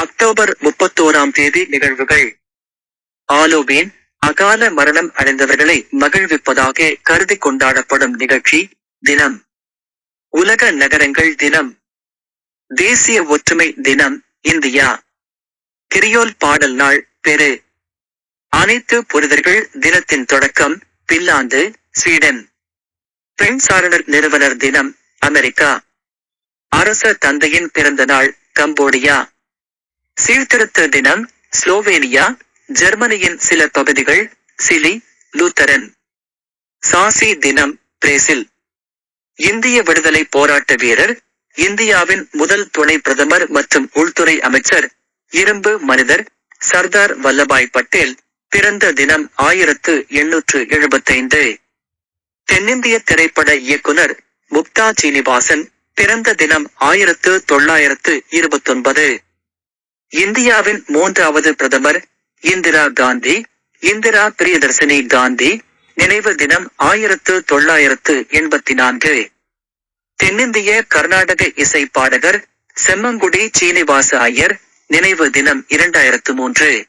October முப்பத்தோராம் தேதி நிகழ்வுகள். ஆலோபீன் அகால மரணம் அடைந்தவர்களை மகிழ்விப்பதாக கருதி கொண்டாடப்படும் நிகழ்ச்சி தினம். உலக நகரங்கள் தினம். தேசிய ஒற்றுமை தினம் இந்தியா. கிரியோல் பாடல் நாள் பெரு. அனைத்து புரிதர்கள் தினத்தின் தொடக்கம் பின்லாந்து ஸ்வீடன். பெண் சாரணர் நிறுவனர் தினம் அமெரிக்கா. அரச தந்தையின் பிறந்த நாள் கம்போடியா. சீர்திருத்த தினம் ஸ்லோவேனியா ஜெர்மனியின் சில பகுதிகள் சிலி லூத்தரன். சாசி தினம் பிரேசில். இந்திய விடுதலை போராட்ட வீரர் இந்தியாவின் முதல் துணை பிரதமர் மற்றும் உள்துறை அமைச்சர் இரும்பு மனிதர் சர்தார் வல்லபாய் பட்டேல் பிறந்த தினம் ஆயிரத்து எண்ணூற்று எழுபத்தைந்து. தென்னிந்திய திரைப்பட இயக்குனர் முக்தா சீனிவாசன் பிறந்த தினம் ஆயிரத்து தொள்ளாயிரத்து இருபத்தொன்பது. இந்தியாவின் மூன்றாவது பிரதமர் இந்திரா காந்தி. இந்திரா பிரியதர்சினி காந்தி நினைவு தினம் ஆயிரத்து தொள்ளாயிரத்து எண்பத்தி நான்கு தென்னிந்திய கர்நாடக இசை பாடகர் செம்மங்குடி சீனிவாச ஐயர் நினைவு தினம் இரண்டாயிரத்து மூன்று.